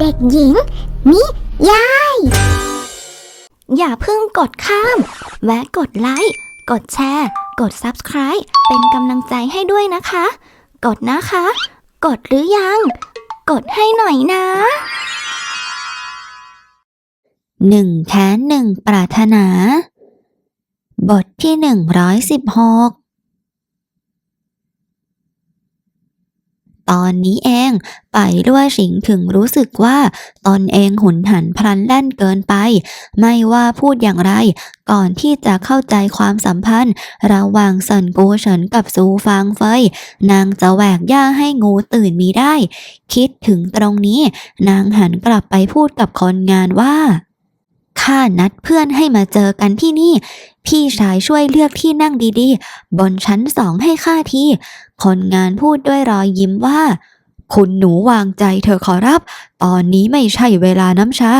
เด็กหญิง นิยาย อย่าเพิ่งกดข้าม แวะกดไลค์ กดแชร์ กด Subscribe เป็นกำลังใจให้ด้วยนะคะ กดนะคะ กดหรือยัง กดให้หน่อยนะหนึ่งแค้นหนึ่งปรารถนา บทที่หนึ่งร้อยสิบหก ตอนนี้เองไปด้วยสิงถึงรู้สึกว่าตนเองหุนหันพลันแล่นเกินไป ไม่ว่าพูดอย่างไร ก่อนที่จะเข้าใจความสัมพันธ์ ระหว่างเซินกูเฉินกับซูฟางเฟย นางจะแหวกย่าให้งูตื่นมีได้ คิดถึงตรงนี้ นางหันกลับไปพูดกับคนงานว่า ข้านัดเพื่อนให้มาเจอกันที่นี่ พี่ชายช่วยเลือกที่นั่งดีๆ บนชั้นสองให้ข้าที คนงานพูดด้วยรอยยิ้มว่า คุณหนูวางใจเธอขอรับ ตอนนี้ไม่ใช่เวลาน้ำชา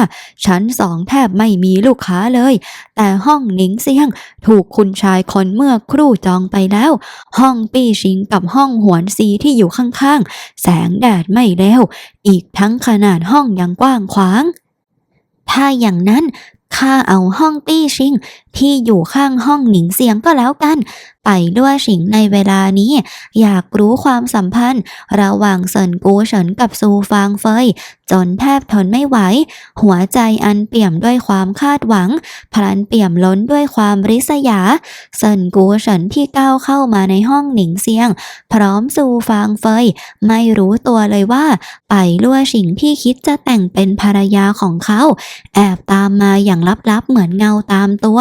ชั้นสองแทบไม่มีลูกค้าเลย แต่ห้องหนิงเซียง ถูกคุณชายคนเมื่อครู่จองไปแล้ว ห้องปี้ชิงกับห้องหวนซีที่อยู่ข้างๆ แสงแดดไม่เลวอีกทั้งขนาดห้องยังกว้างขวางถ้าอย่างนั้น ข้าเอาห้องปี้ชิงที่อยู่ข้างห้องหนิงเสียงก็แล้วกัน ไปด้วยชิงในเวลานี้ อยากรู้ความสัมพันธ์ ระหว่างเซินกูเฉินกับซูฟางเฟย จนแทบทนไม่ไหว หัวใจอันเปี่ยมด้วยความคาดหวัง พลันเปี่ยมล้นด้วยความริษยา เซินกูเฉินที่ก้าวเข้ามาในห้องหนิงเซียง พร้อมซูฟางเฟย ไม่รู้ตัวเลยว่า ไปลั่วชิงที่คิดจะแต่งเป็นภรรยาของเขา แอบตามมาอย่างลับๆเหมือนเงาตามตัว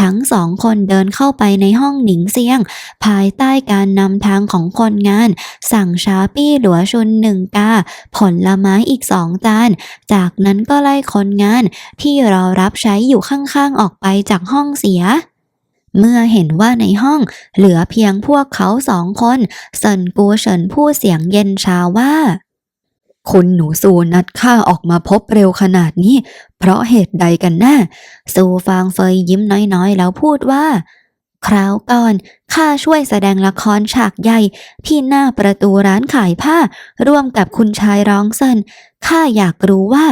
ทั้งสองคนเดินเข้าไปในห้องหนิงเซียง ภายใต้การนำทางของคนงาน สั่งชาปี้หลัวชุนหนึ่งกา ผลไม้อีกสองจาน จากนั้นก็ไล่คนงานที่เรอรับใช้อยู่ข้างๆออกไปจากห้องเสียเมื่อเห็นว่าในห้องเหลือเพียงพวกเขาสองคนเซินกูเฉินพูดเสียงเย็นชาว่า คุณหนูซูนัดข้าออกมาพบเร็วขนาดนี้ เพราะเหตุใดกันแน่ซูฟางเฟยยิ้มน้อยๆ แล้วพูดว่า คราวก่อนข้าช่วยแสดงละครฉากใหญ่ที่หน้าประตูร้านขายผ้า ร่วมกับคุณชายร้องเซินข้าอยากรู้ว่า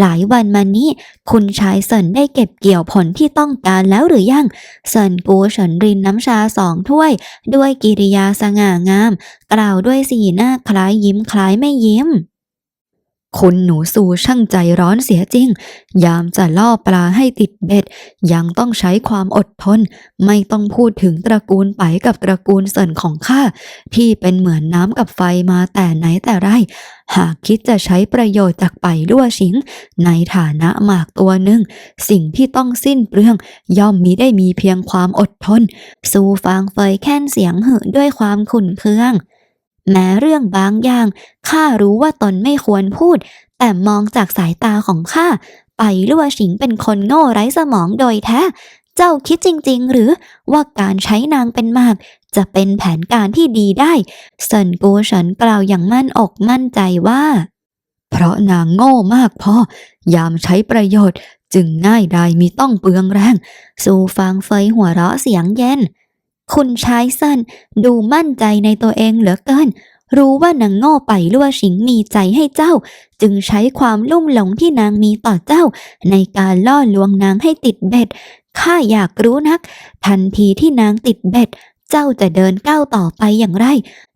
หลายวันมานี้ คุณชายเซินได้เก็บเกี่ยวผลที่ต้องการแล้วหรือยังเซินกูเฉินรินน้ำชาสองถ้วย ด้วยกิริยาสง่างาม กล่าวด้วยสีหน้าคล้ายยิ้มคล้ายไม่ยิ้ม คุณหนูสูช่างใจร้อนเสียจริง ยามจะล่อปลาให้ติดเบ็ด ยังต้องใช้ความอดทน ไม่ต้องพูดถึงตระกูลไปกับตระกูลเสินของข้า ที่เป็นเหมือนน้ำกับไฟมาแต่ไหนแต่ไร หากคิดจะใช้ประโยชน์จากไปลั่วชิง ในฐานะหมากตัวหนึ่ง สิ่งที่ต้องสิ้นเปลือง ย่อมมีได้มีเพียงความอดทน สูฟางเฟยแค่นเสียงเหือด้วยความขุ่นเคือง แม้เรื่องบางอย่างข้ารู้ว่าตนไม่ควรพูด แต่มองจากสายตาของข้าไปลั่วชิงเป็นคนโง่ไร้สมองโดยแท้ เจ้าคิดจริง ๆ หรือว่าการใช้นางเป็นมาก จะเป็นแผนการที่ดีได้เซินกูฉินกล่าวอย่างมั่นอกมั่นใจว่า เพราะนางโง่มากพอยามใช้ประโยชน์ จึงง่ายดายมีต้องเปลืองแรง สู่ฟางเฟยหัวเราะเสียงเย็น คุณชายเซินดูมั่นใจในตัวเองเหลือเกิน รู้ว่านางโง่ไปลั่วชิงมีใจให้เจ้า จึงใช้ความลุ่มหลงที่นางมีต่อเจ้า ในการล่อลวงนางให้ติดเบ็ดข้าอยากรู้นัก ทันทีที่นางติดเบ็ด เจ้าจะเดินก้าวต่อไปอย่างไร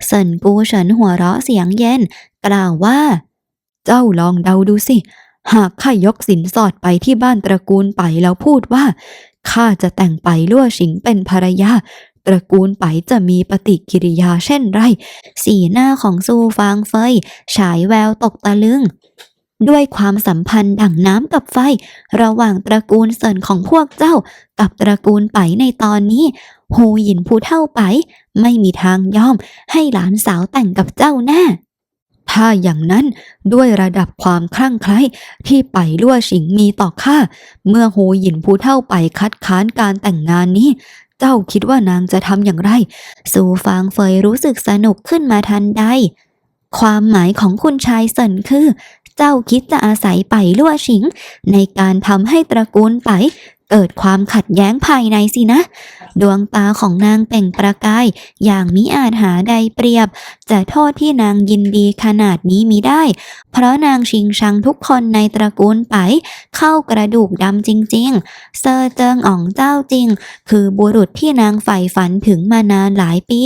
เซินกูเฉินหัวเราะเสียงเย็น กล่าวว่า เจ้าลองเดาดูสิ หากข้ายกสินสอดไปที่บ้านตระกูลไปแล้วพูดว่าข้าจะแต่งไปลั่วชิงเป็นภรรยา ตระกูลไปจะมีปฏิกิริยาเช่นไร สีหน้าของซูฟางเฟย ฉายแววตกตะลึง ด้วยความสัมพันธ์ดั่งน้ำกับไฟ ระหว่างตระกูลเซินของพวกเจ้า กับตระกูลไปในตอนนี้ฮูหยินผู้เท่าไป ไม่มีทางยอมให้หลานสาวแต่งกับเจ้าแน่ถ้าอย่างนั้นด้วยระดับความคลั่งไคล้ที่ไปลั่วชิงมีต่อข้า เมื่อฮูหยินผู้เท่าไปคัดค้านการแต่งงานนี้ เจ้าคิดว่านางจะทำอย่างไร สูฟางเฟยรู้สึกสนุกขึ้นมาทันใด ความหมายของคุณชายเซินคือ เจ้าคิดจะอาศัยไปลั่วชิง ในการทำให้ตระกูลไป เกิดความขัดแย้งภายในสินะ ดวงตาของนางเปล่งประกาย อย่างมิอาจหาใดเปรียบ จะโทษที่นางยินดีขนาดนี้มิได้ เพราะนางชิงชังทุกคนในตระกูลไป เข้ากระดูกดำจริง ๆ เซอร์เจิงอ๋องเจ้าจริง คือบุรุษที่นางใฝ่ฝันถึงมานานหลายปี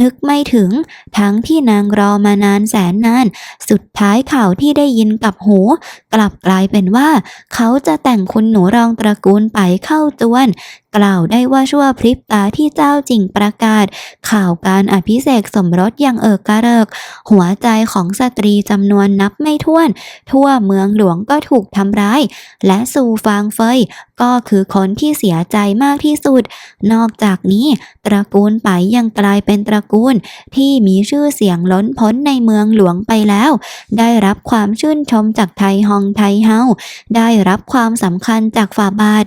นึกไม่ถึง ทั้งที่นางรอมานานแสนนาน สุดท้ายข่าวที่ได้ยินกับหู กลับกลายเป็นว่า เขาจะแต่งคุณหนูรองตระกูลไปเข้าตวนกล่าวได้ว่าชั่วพริบตาที่เจ้าจิงประกาศ ข่าวการอภิเษกสมรสอย่างเอิกกระเริก หัวใจของสตรีจำนวนนับไม่ถ้วน ทั่วเมืองหลวงก็ถูกทำร้าย และซูฟางเฟยก็คือคนที่เสียใจมากที่สุด นอกจากนี้ ตระกูลไปยังกลายเป็นตระกูลที่มีชื่อเสียงล้นพ้นในเมืองหลวงไปแล้ว ได้รับความชื่นชมจากไทฮองไทเฮาได้รับความสำคัญจากฝ่าบาท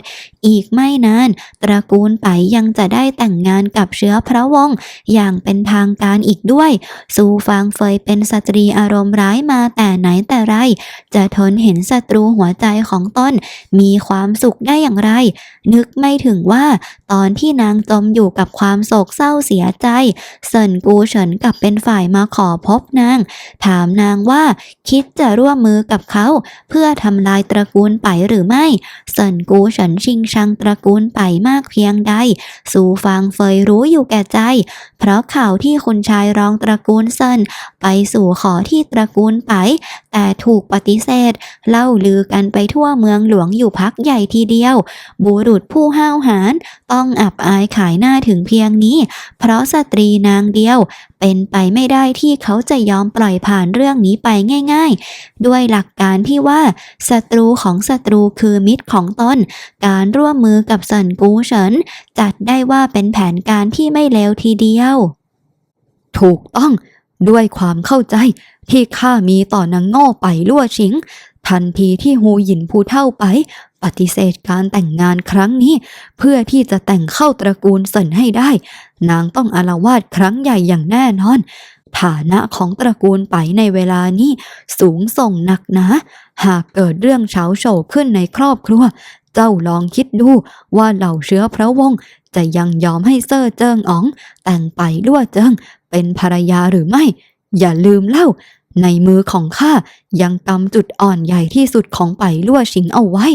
อีกไม่นาน ตระกูลไปยังจะได้แต่งงานกับเชื้อพระวงศ์อย่างเป็นทางการอีกด้วย ซูฟางเฟยเป็นสตรีอารมณ์ร้ายมาแต่ไหนแต่ไร จะทนเห็นศัตรูหัวใจของตนมีความสุขได้อย่างไร นึกไม่ถึงว่า ตอนที่นางจมอยู่กับความโศกเศร้าเสียใจเซินกูเฉินกลับเป็นฝ่ายมาขอพบนาง ถามนางว่าคิดจะร่วมมือกับเขา เพื่อทำลายตระกูลไปหรือไม่เซินกูเฉินชิงชังตระกูลไปมากเพียงใด สู่ฟางเฟยรู้อยู่แก่ใจ เพราะข่าวที่คุณชายรองตระกูลเซินไปสู่ขอที่ตระกูลไปแต่ถูกปฏิเสธ เล่าลือกันไปทั่วเมืองหลวงอยู่พักใหญ่ทีเดียว บุรุษผู้ห้าวหาญต้องอับอายขายหน้าถึงเพียงนี้ เพราะสตรีนางเดียว เป็นไปไม่ได้ที่เขาจะยอมปล่อยผ่านเรื่องนี้ไปง่าย ๆ ด้วยหลักการที่ว่าศัตรูของศัตรูคือมิตรของตนการร่วมมือกับเซนกูเฉินจัดได้ว่าเป็นแผนการที่ไม่เลวทีเดียว ถูกต้อง ด้วยความเข้าใจที่ข้ามีต่อนางโง่ไปลั่วชิง ทันทีที่ฮูหยินผู้เท่าไป ปฏิเสธการแต่งงานครั้งนี้ เพื่อที่จะแต่งเข้าตระกูลเซินให้ได้ นางต้องอารวาสครั้งใหญ่อย่างแน่นอน ฐานะของตระกูลไปในเวลานี้สูงส่งหนักหนาหากเกิดเรื่องเฉาโฉกขึ้นในครอบครัว เจ้าลองคิดดูว่าเหล่าเชื้อพระวงศ์จะยังยอมให้เซอร์เจิงอ๋อง แต่งไปลั่วเจิง เป็นภรรยาหรือไม่ อย่าลืมเล่า ในมือของข้ายังกำจุดอ่อนใหญ่ที่สุดของไปลั่วชิงเอาไว้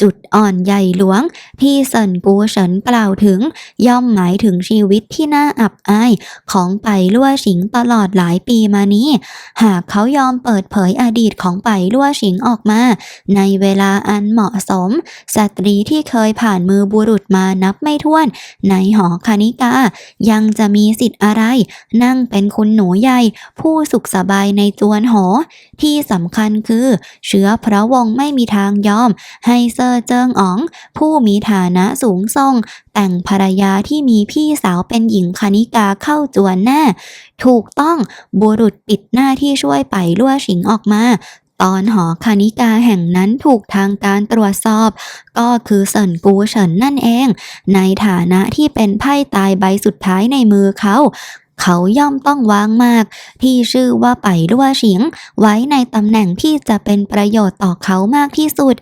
จุดอ่อนใหญ่หลวง ที่เซินกูเฉินกล่าวถึง ย่อมหมายถึงชีวิตที่น่าอับอาย ของไปลั่วชิงตลอดหลายปีมานี้ หากเขายอมเปิดเผยอดีตของไปลั่วชิงออกมา ในเวลาอันเหมาะสม สตรีที่เคยผ่านมือบุรุษมานับไม่ถ้วน ในหอคณิกา ยังจะมีสิทธิ์อะไร นั่งเป็นคุณหนูใหญ่ ผู้สุขสบายในจวนหอ ที่สำคัญคือ เชื้อพระวงศ์ไม่มีทางยอม ให้เซอร์เจิงอ๋อง ผู้มีฐานะสูงส่ง แต่งภรรยาที่มีพี่สาวเป็นหญิงคณิกาเข้าจวนแน่ ถูกต้องบุรุษปิดหน้าที่ช่วยไปลั่วชิงออกมาตอนหอคณิกาแห่งนั้นถูกทางการตรวจสอบ ก็คือเซินกูเฉินนั่นเอง ในฐานะที่เป็นไพ่ตายใบสุดท้ายในมือเขา เขาย่อมต้องวางมาก ที่ชื่อว่าไปลั่วชิง ไว้ในตำแหน่งที่จะเป็นประโยชน์ต่อเขามากที่สุด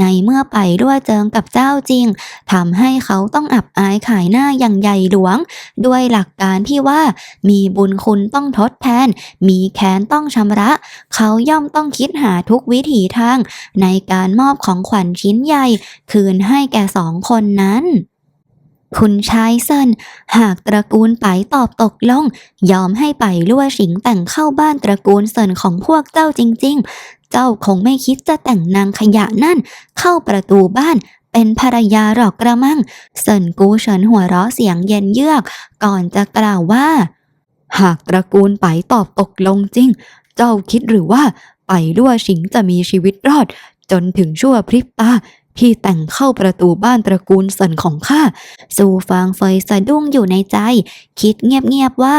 ในเมื่อไปลั่วเจิงกับเจ้าจริงทำให้เขาต้องอับอายขายหน้าอย่างใหญ่หลวง ด้วยหลักการที่ว่า มีบุญคุณต้องทดแทน มีแค้นต้องชำระ เขาย่อมต้องคิดหาทุกวิถีทาง ในการมอบของขวัญชิ้นใหญ่ คืนให้แก่สองคนนั้น คุณชายเซินหากตระกูลไปตอบตกลง ยอมให้ไปลั่วชิงแต่งเข้าบ้านตระกูลเซินของพวกเจ้าจริง ๆ เจ้าคงไม่คิดจะแต่งนางขยะนั่น เข้าประตูบ้านเป็นภรรยาหรอกกระมัง เซินกูเฉินหัวเราะเสียงเย็นเยือก ก่อนจะกล่าวว่า หากตระกูลไปตอบตกลงจริง เจ้าคิดหรือว่าไปลั่วชิงจะมีชีวิตรอด จนถึงชั่วพริบตา ที่แต่งเข้าประตูบ้านตระกูลเซินของข้าซูฟางเฟยสะดุ้งอยู่ในใจ คิดเงียบๆว่า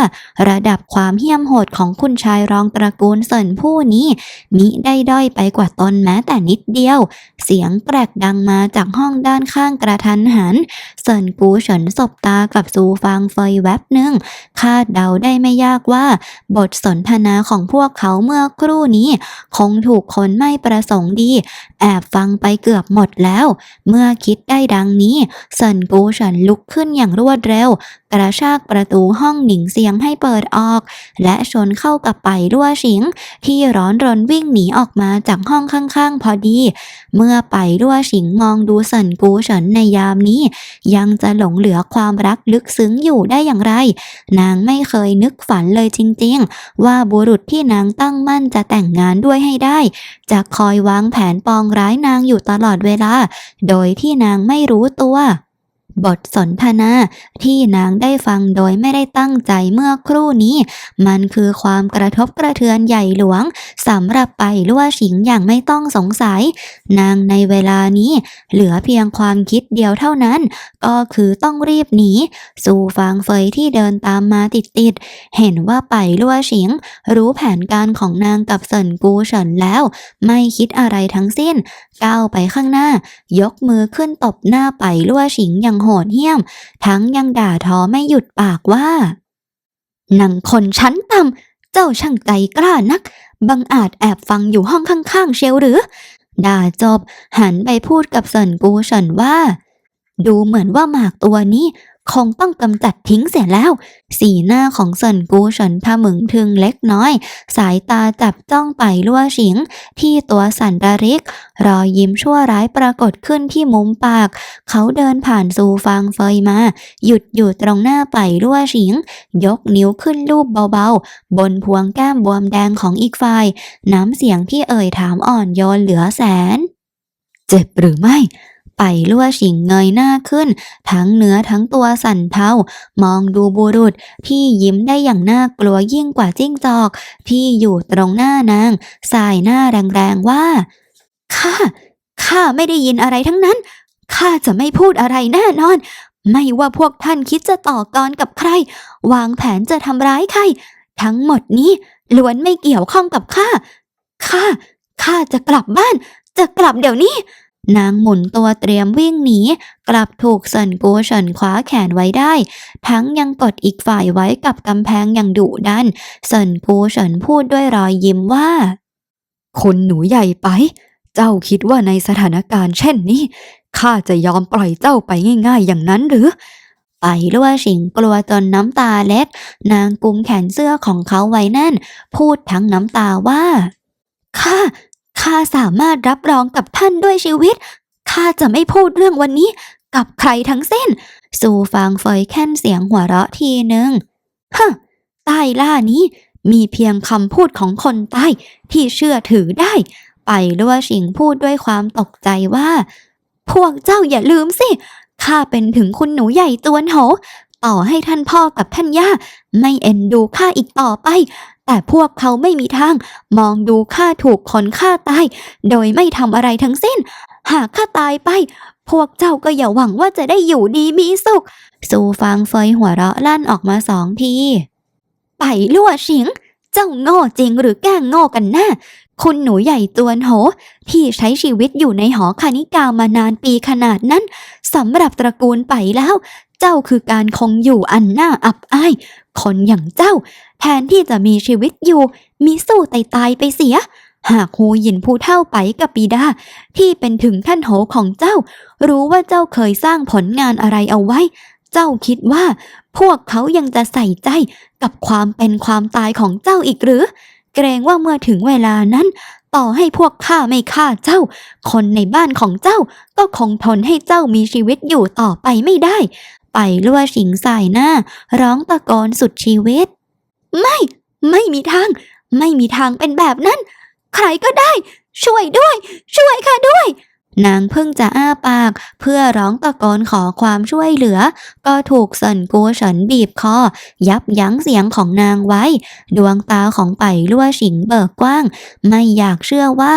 ระดับความเหี้ยมโหดของคุณชายรองตระกูลเซินผู้นี้มิได้ด้อยไปกว่าตนแม้แต่นิดเดียว เสียงแปลกดังมาจากห้องด้านข้างกระทันหันเซินกูเฉินสบตากับซูฟางเฟยแวบหนึ่งคาดเดาได้ไม่ยากว่า บทสนทนาของพวกเขาเมื่อครู่นี้ คงถูกคนไม่ประสงค์ดี แอบฟังไปเกือบหมดแล้ว เมื่อคิดได้ดังนี้เซินกูฉินลุกขึ้นอย่างรวดเร็ว กระชากประตูห้องหนิงเสียงให้เปิดออก และชนเข้ากับไปรั่วฉิง ที่ร้อนรนวิ่งหนีออกมาจากห้องข้างๆ พอดี เมื่อไปรั่วฉิงมองดูเซินกูฉินในยามนี้ ยังจะหลงเหลือความรักลึกซึ้งอยู่ได้อย่างไร นางไม่เคยนึกฝันเลยจริงๆ ว่าบุรุษที่นางตั้งมั่นจะแต่งงานด้วยให้ได้ จะคอยวางแผนปองร้ายนางอยู่ตลอดเวลาโดยที่นางไม่รู้ตัว บทสนทนาที่นางได้ฟังโดยไม่ได้ตั้งใจเมื่อครู่นี้ มันคือความกระทบกระเทือนใหญ่หลวงสำหรับไปลั่วฉิงอย่างไม่ต้องสงสัย นางในเวลานี้ เหลือเพียงความคิดเดียวเท่านั้น ก็คือต้องรีบหนีสู่ฟางเฟยที่เดินตามมาติดๆเห็นว่าไปลั่วฉิง รู้แผนการของนางกับเซินกูเฉินแล้ว ไม่คิดอะไรทั้งสิ้น ก้าวไปข้างหน้า ยกมือขึ้นตบหน้าไปลั่วฉิงอย่างโหดเหี้ยม ทั้งยังด่าทอไม่หยุดปากว่านังคนชั้นต่ำเจ้าช่างใจกล้านัก บังอาจแอบฟังอยู่ห้องข้างๆเชลหรือ ด่าจบหันไปพูดกับเซินกูเฉินว่า ดูเหมือนว่าหมากตัวนี้ คงต้องกำจัดทิ้งเสียแล้ว สีหน้าของเซินกูเฉินทะมึงทึงเล็กน้อย สายตาจับจ้องไปลั่วฉิง ที่ตัวสันระริก รอยยิ้มชั่วร้ายปรากฏขึ้นที่มุมปาก เขาเดินผ่านซูฟางเฟยมา หยุดอยู่ตรงหน้าไปรั่วฉิง ยกนิ้วขึ้นรูปเบาๆ บนพวงแก้มบวมแดงของอีกฝ่าย น้ำเสียงที่เอ่ยถามอ่อนโยนเหลือแสน เจ็บหรือไม่ ไปลั่วฉิงเงยหน้าขึ้น ทั้งเนื้อทั้งตัวสั่นเทามองดูบุรุษที่ยิ้มได้อย่างน่ากลัวยิ่งกว่าจิ้งจอก ที่อยู่ตรงหน้านางสายหน้าแรงๆว่าข้าข้าไม่ได้ยินอะไรทั้งนั้นข้าจะไม่พูดอะไรแน่นอน ไม่ว่าพวกท่านคิดจะต่อกรกับใคร วางแผนจะทำร้ายใคร ทั้งหมดนี้ล้วนไม่เกี่ยวข้องกับข้าข้าข้าจะกลับบ้าน จะกลับเดี๋ยวนี้ นางหมุนตัวเตรียมวิ่งหนี กลับถูกเซินกูเฉินคว้าแขนไว้ได้ ทั้งยังกดอีกฝ่ายไว้กับกำแพงอย่างดุดันเซินกูเฉินพูดด้วยรอยยิ้มว่า คนหนูใหญ่ไป เจ้าคิดว่าในสถานการณ์เช่นนี้ข้าจะยอมปล่อยเจ้าไปง่าย ๆ อย่างนั้นหรือไปลั่วฉิงกลัวจนน้ำตาเล็ด นางกุมแขนเสื้อของเขาไว้แน่น พูดทั้งน้ำตาว่าข้า ข้าสามารถรับรองกับท่านด้วยชีวิต ข้าจะไม่พูดเรื่องวันนี้กับใครทั้งสิ้น สู่ฟางเฟยแค่นเสียงหัวเราะทีหนึ่งฮะใต้ล่านี้มีเพียงคำพูดของคนใต้ที่เชื่อถือได้ ไปลัวฉิงพูดด้วยความตกใจว่า พวกเจ้าอย่าลืมสิ ข้าเป็นถึงคุณหนูใหญ่ตวนโห ต่อให้ท่านพ่อกับท่านย่า ไม่เอ็นดูข้าอีกต่อไป แต่พวกเขาไม่มีทาง มองดูข้าถูกคนฆ่าตาย โดยไม่ทำอะไรทั้งสิ้น หากข้าตายไป พวกเจ้าก็อย่าหวังว่าจะได้อยู่ดีมีสุขสูฟางเฟยหัวเราะลั่นออกมาสองที ไปลั่วฉิง เจ้าโง่จริงหรือแกล้งโง่กันแน่ คุณหนูใหญ่ตัวโหที่ใช้ชีวิตอยู่ในหอคณิกามานานปีขนาดนั้นสำหรับตระกูลไปแล้ว เจ้าคือการคงอยู่อันน่าอับอาย คนอย่างเจ้า แทนที่จะมีชีวิตอยู่ มีสู้ตายตายไปเสีย หากฮูหยินผู้เท่าไปกับปีดาที่เป็นถึงท่านโหของเจ้า รู้ว่าเจ้าเคยสร้างผลงานอะไรเอาไว้ เจ้าคิดว่า พวกเขายังจะใส่ใจกับความเป็นความตายของเจ้าอีกหรือ เกรงว่าเมื่อถึงเวลานั้น ต่อให้พวกข้าไม่ฆ่าเจ้า คนในบ้านของเจ้าก็คงทนให้เจ้ามีชีวิตอยู่ต่อไปไม่ได้ ไปลั่วสิงสายหน้า ร้องตะโกนสุดชีวิต ไม่ ไม่มีทาง ไม่มีทางเป็นแบบนั้น ใครก็ได้ ช่วยด้วย ช่วยข้าด้วย นางเพิ่งจะอ้าปาก เพื่อร้องตะโกนขอความช่วยเหลือ ก็ถูกเซินกูเฉินบีบคอ ยับยั้งเสียงของนางไว้ ดวงตาของไปลั่วฉิงเบิกกว้าง ไม่อยากเชื่อว่า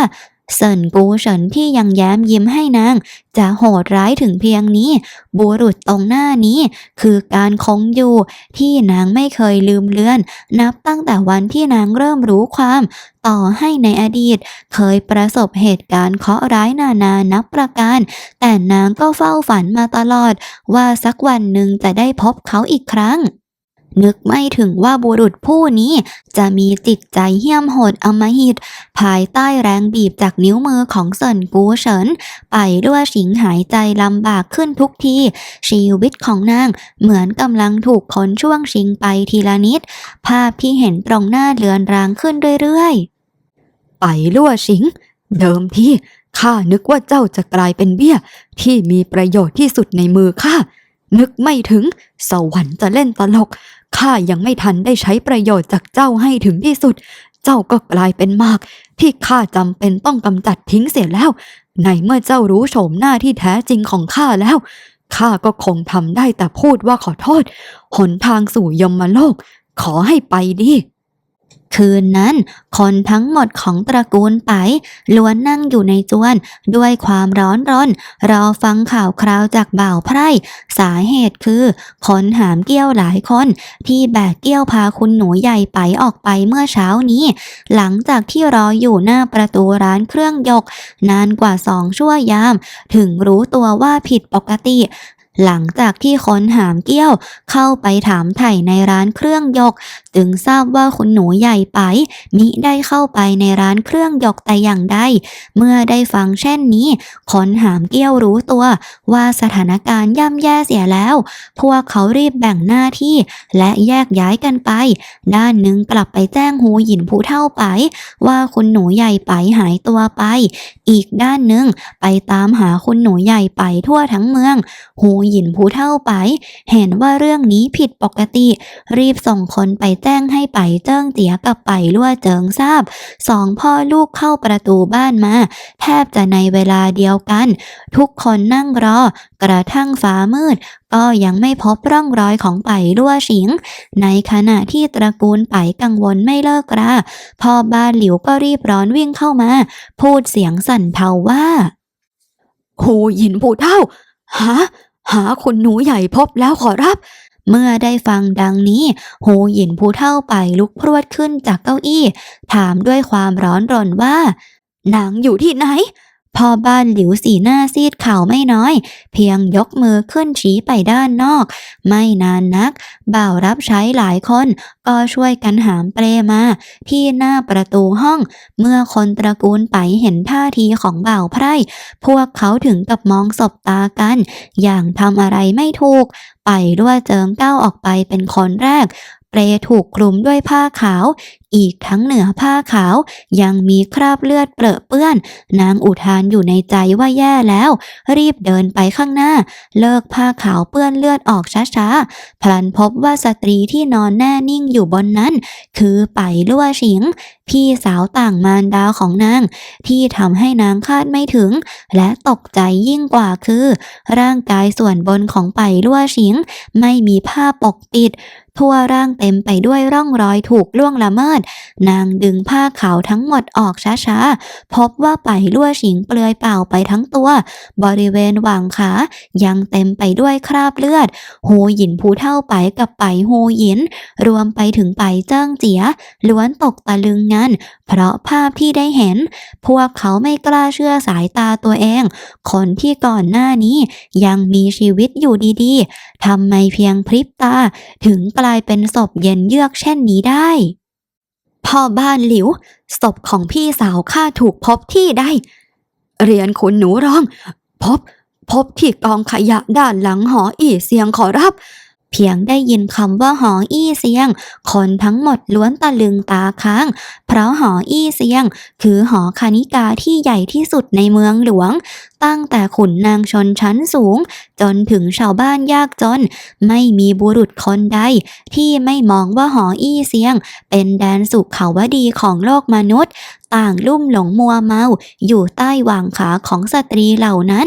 เซินกูเฉินที่ยังแย้มยิ้มให้นาง จะโหดร้ายถึงเพียงนี้ บุรุษตรงหน้านี้ คือการคงอยู่ ที่นางไม่เคยลืมเลือน นับตั้งแต่วันที่นางเริ่มรู้ความ ต่อให้ในอดีต เคยประสบเหตุการณ์เคราะห์ร้ายนานานับประการ แต่นางก็เฝ้าฝันมาตลอด ว่าสักวันหนึ่งจะได้พบเขาอีกครั้ง นึกไม่ถึงว่าบุรุษผู้นี้ จะมีจิตใจเหี้ยมโหดอมหิต ภายใต้แรงบีบจากนิ้วมือของเซินกูเฉิน ไปด้วยสิงหายใจลำบากขึ้นทุกที ชีวิตของนางเหมือนกำลังถูกคนช่วงชิงไปทีละนิด ภาพที่เห็นตรงหน้าเลือนรางขึ้นเรื่อยๆ ไปลั่วชิง เดิมทีข้านึกว่าเจ้าจะกลายเป็นเบี้ย ที่มีประโยชน์ที่สุดในมือข้านึกไม่ถึง สวรรค์จะเล่นตลก ข้ายังไม่ทันได้ใช้ประโยชน์จากเจ้าให้ถึงที่สุด เจ้าก็กลายเป็นมาก ที่ข้าจำเป็นต้องกำจัดทิ้งเสียแล้ว ในเมื่อเจ้ารู้โฉมหน้าที่แท้จริงของข้าแล้วข้าก็คงทำได้แต่พูดว่าขอโทษ หนทางสู่ยมโลก ขอให้ไปดี คืนนั้น คนทั้งหมดของตระกูลไปล้วนนั่งอยู่ในจวน ด้วยความร้อนรนรอฟังข่าวคราวจากบ่าวไพร่ สาเหตุคือ คนหามเกี้ยวหลายคน ที่แบกเกี้ยวพาคุณหนูใหญ่ไปออกไปเมื่อเช้านี้ หลังจากที่รออยู่หน้าประตูร้านเครื่องยก นานกว่าสองชั่วยาม ถึงรู้ตัวว่าผิดปกติ หลังจากที่คนหามเกี้ยวเข้าไปถามไถ่ในร้านเครื่องยก จึงทราบว่าคุณหนูใหญ่ไปมิได้เข้าไปในร้านเครื่องยกแต่อย่างใด เมื่อได้ฟังเช่นนี้คนหามเกี้ยวรู้ตัว ว่าสถานการณ์ย่ำแย่เสียแล้ว พวกเขารีบแบ่งหน้าที่ และแยกย้ายกันไป ด้านหนึ่งกลับไปแจ้งหูหยินผู้เท่าไป ว่าคุณหนูใหญ่ไปหายตัวไป อีกด้านหนึ่งไปตามหาคุณหนูใหญ่ไปทั่วทั้งเมือง หูหยินผู้เท่าไป เห็นว่าเรื่องนี้ผิดปกติ รีบส่งคนไปแจ้งให้ไปเจิ้งเจียกับไปลั่วเจิงทราบ สองพ่อลูกเข้าประตูบ้านมา แทบจะในเวลาเดียวกัน ทุกคนนั่งรอ กระทั่งฟ้ามืด ก็ยังไม่พบร่องรอยของไปลั่วฉิง ในขณะที่ตระกูลไปกังวลไม่เลิกราพ่อบ้านหลิวก็รีบร้อนวิ่งเข้ามา พูดเสียงสั่นเทาว่าหูหยินผู้เท่าหา หาคุณหนูใหญ่พบแล้วขอรับ เมื่อได้ฟังดังนี้ หูหยินผู้เท่าไปลุกพรวดขึ้นจากเก้าอี้ ถามด้วยความร้อนรนว่า นางอยู่ที่ไหน พ่อบ้านหลิวสีหน้าซีดข่าวไม่น้อย เพียงยกมือขึ้นชี้ไปด้านนอก ไม่นานนัก บ่าวรับใช้หลายคน ก็ช่วยกันหามเปลมา ที่หน้าประตูห้อง เมื่อคนตระกูลไปเห็นท่าทีของบ่าวไพร่ พวกเขาถึงกับมองสบตากัน อย่างทำอะไรไม่ถูก ไปด้วยเจิงก้าวออกไปเป็นคนแรก เปลถูกคลุมด้วยผ้าขาว อีกทั้งเหนือผ้าขาว ยังมีคราบเลือดเปรอะเปื้อน นางอุทานอยู่ในใจว่าแย่แล้ว รีบเดินไปข้างหน้า เลิกผ้าขาวเปื้อนเลือดออกช้าๆ พลันพบว่าสตรีที่นอนแน่นิ่งอยู่บนนั้น คือไปลั่วฉิง พี่สาวต่างมารดาของนาง ที่ทำให้นางคาดไม่ถึง และตกใจยิ่งกว่าคือ ร่างกายส่วนบนของไปลั่วฉิง ไม่มีผ้าปกปิด ทั่วร่างเต็มไปด้วยร่องรอยถูกล่วงละเมิดนางดึงผ้าขาวทั้งหมดออกช้าๆ พบว่าไปลั่วฉิงเปลือยเปล่าไปทั้งตัว บริเวณหว่างขายังเต็มไปด้วยคราบเลือด หูหยินผู้เท่าไปกับไปหูหยิน รวมไปถึงไปเจิ้งเจีย ล้วนตกตะลึงงันเพราะภาพที่ได้เห็น พวกเขาไม่กล้าเชื่อสายตาตัวเอง คนที่ก่อนหน้านี้ยังมีชีวิตอยู่ดีๆทำไมเพียงพริบตา ถึงกลายเป็นศพเย็นเยือกเช่นนี้ได้ พ่อบ้านหลิว ศพของพี่สาวข้าถูกพบที่ใดเรียนคุณหนูร้อง พบ พบที่กองขยะด้านหลังหออีเสียงขอรับ เพียงได้ยินคำว่าหออี้เซียง คนทั้งหมดล้วนตะลึงตาค้าง เพราะหออี้เซียง คือหอคณิกาที่ใหญ่ที่สุดในเมืองหลวง ตั้งแต่ขุนนางชนชั้นสูง จนถึงชาวบ้านยากจน ไม่มีบุรุษคนใด ที่ไม่มองว่าหออี้เซียง เป็นแดนสุขเขาวดีของโลกมนุษย์ ต่างลุ่มหลงมัวเมา อยู่ใต้วางขาของสตรีเหล่านั้น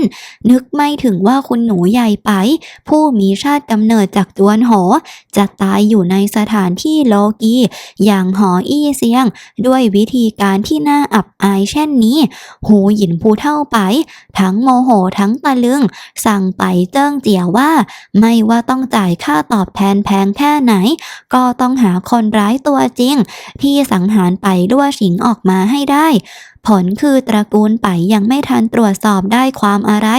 นึกไม่ถึงว่าคุณหนูใหญ่ไป ผู้มีชาติกำเนิดจากจวนหอ จะตายอยู่ในสถานที่โลกี อย่างหออี้เซียง ด้วยวิธีการที่น่าอับอายเช่นนี้ หูหยินผู้เท่าไปทั้งโมโหทั้งตะลึง สั่งไปเจิ้งเจียว่า ไม่ว่าต้องจ่ายค่าตอบแทนแพงแค่ไหน ก็ต้องหาคนร้ายตัวจริง ที่สังหารไปด้วยฉิงออกมาให้ได้ ผลคือตระกูลไปยังไม่ทันตรวจสอบได้ความอะไร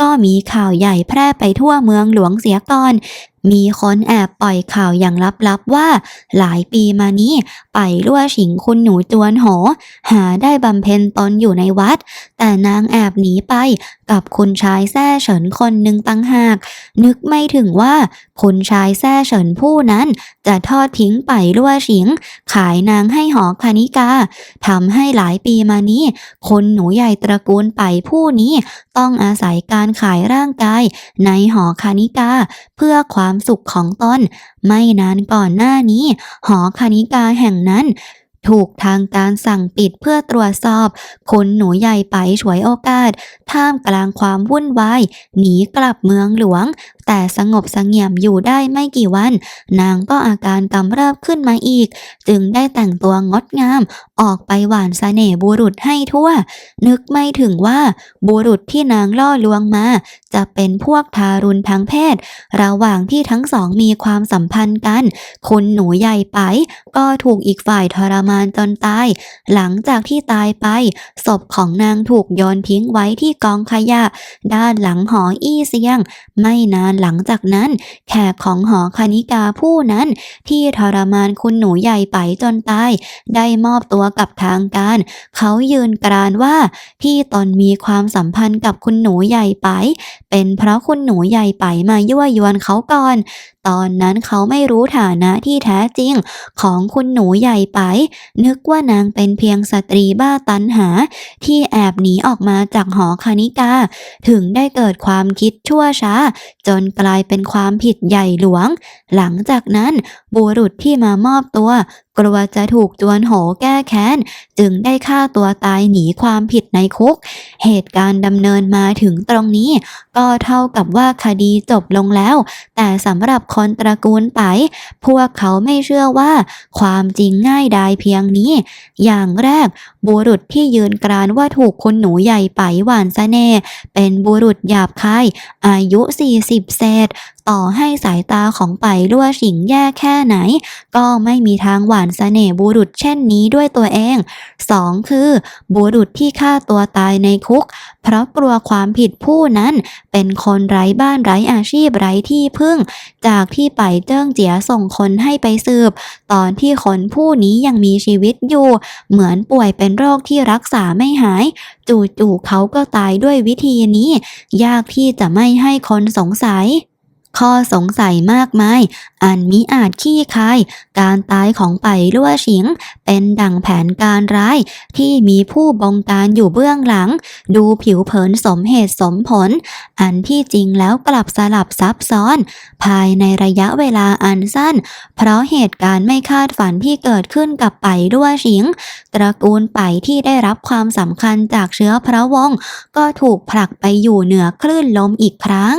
ก็มีข่าวใหญ่แพร่ไปทั่วเมืองหลวงเสียก่อนมีคนแอบปล่อยข่าวอย่างลับๆว่า หลายปีมานี้ไปลั่วฉิงคุณหนูจวนโห หาได้บำเพ็ญตนอยู่ในวัด แต่นางแอบหนีไปกับคุณชายแซ่เฉินคนหนึ่งตั้งหาก นึกไม่ถึงว่า คุณชายแซ่เฉินผู้นั้น จะทอดทิ้งไปลั่วฉิง ขายนางให้หอคณิกาทำให้หลายปีมานี้ คนหนูใหญ่ตระกูลไปผู้นี้ต้องอาศัยการขายร่างกาย ในหอคาณิกา เพื่อความสุขของตนไม่นานก่อนหน้านี้ หอคาณิกาแห่งนั้นถูกทางการสั่งปิดเพื่อตรวจสอบ คนหนูใหญ่ไปฉวยโอกาส ท่ามกลางความวุ่นวาย หนีกลับเมืองหลวง แต่สงบสงี่ยมอยู่ได้ไม่กี่วัน นางก็อาการกำเริบขึ้นมาอีก จึงได้แต่งตัวงดงาม ออกไปหวานเสน่ห์บุรุษให้ทั่ว นึกไม่ถึงว่าบุรุษที่นางล่อลวงมา จะเป็นพวกทารุณทางเพศ ระหว่างที่ทั้งสองมีความสัมพันธ์กัน คุณหนูใหญ่ไป ก็ถูกอีกฝ่ายทรมานจนตาย หลังจากที่ตายไป ศพของนางถูกโยนทิ้งไว้ที่กองขยะ ด้านหลังหออี้เซียง ไม่นานหลังจากนั้น แขกของหอคณิกาผู้นั้น ที่ทรมานคุณหนูใหญ่ไปจนตาย ได้มอบตัวกับทางการ เขายืนกรานว่าที่ตนมีความสัมพันธ์กับคุณหนูใหญ่ไป เป็นเพราะคุณหนูใหญ่ไปมายั่วยวนเขาก่อนตอนนั้นเขาไม่รู้ฐานะที่แท้จริงของคุณหนูใหญ่ไป นึกว่านางเป็นเพียงสตรีบ้าตันหา ที่แอบหนีออกมาจากหอคณิกา ถึงได้เกิดความคิดชั่วช้า จนกลายเป็นความผิดใหญ่หลวง หลังจากนั้นบุรุษที่มามอบตัว กลัวจะถูกจวนโหแก้แค้น จึงได้ฆ่าตัวตายหนีความผิดในคุก เหตุการณ์ดำเนินมาถึงตรงนี้ ก็เท่ากับว่าคดีจบลงแล้ว แต่สำหรับคนตระกูลไป พวกเขาไม่เชื่อว่า ความจริงง่ายดายเพียงนี้ อย่างแรก บุรุษที่ยืนกรานว่าถูกคุณหนูใหญ่ไปหวานเสน่ห์เป็นบุรุษหยาบคายอายุ 40 เศษต่อให้สายตาของไปรั่วฉิงแย่แค่ไหน ก็ไม่มีทางหวานเสน่ห์บุรุษเช่นนี้ด้วยตัวเอง 2. คือ บุรุษที่ฆ่าตัวตายในคุก เพราะกลัวความผิดผู้นั้น เป็นคนไร้บ้านไร้อาชีพไร้ที่พึ่ง จากจากที่ไปเจิ้งเจียส่งคนให้ไปสืบ ตอนที่คนผู้นี้ยังมีชีวิตอยู่ เหมือนป่วยเป็นโรคที่รักษาไม่หาย จู่ๆเขาก็ตายด้วยวิธีนี้ ยากที่จะไม่ให้คนสงสัย ข้อสงสัยมากมาย อันมิอาจขี้คาย การตายของไปลั่วฉิง เป็นดั่งแผนการร้าย ที่มีผู้บงการอยู่เบื้องหลัง ดูผิวเผินสมเหตุสมผล อันที่จริงแล้วกลับสลับซับซ้อน ภายในระยะเวลาอันสั้น เพราะเหตุการณ์ไม่คาดฝันที่เกิดขึ้นกับไปลั่วฉิง ตระกูลไปที่ได้รับความสำคัญจากเชื้อพระวงศ์ก็ถูกผลักไปอยู่เหนือคลื่นลมอีกครั้ง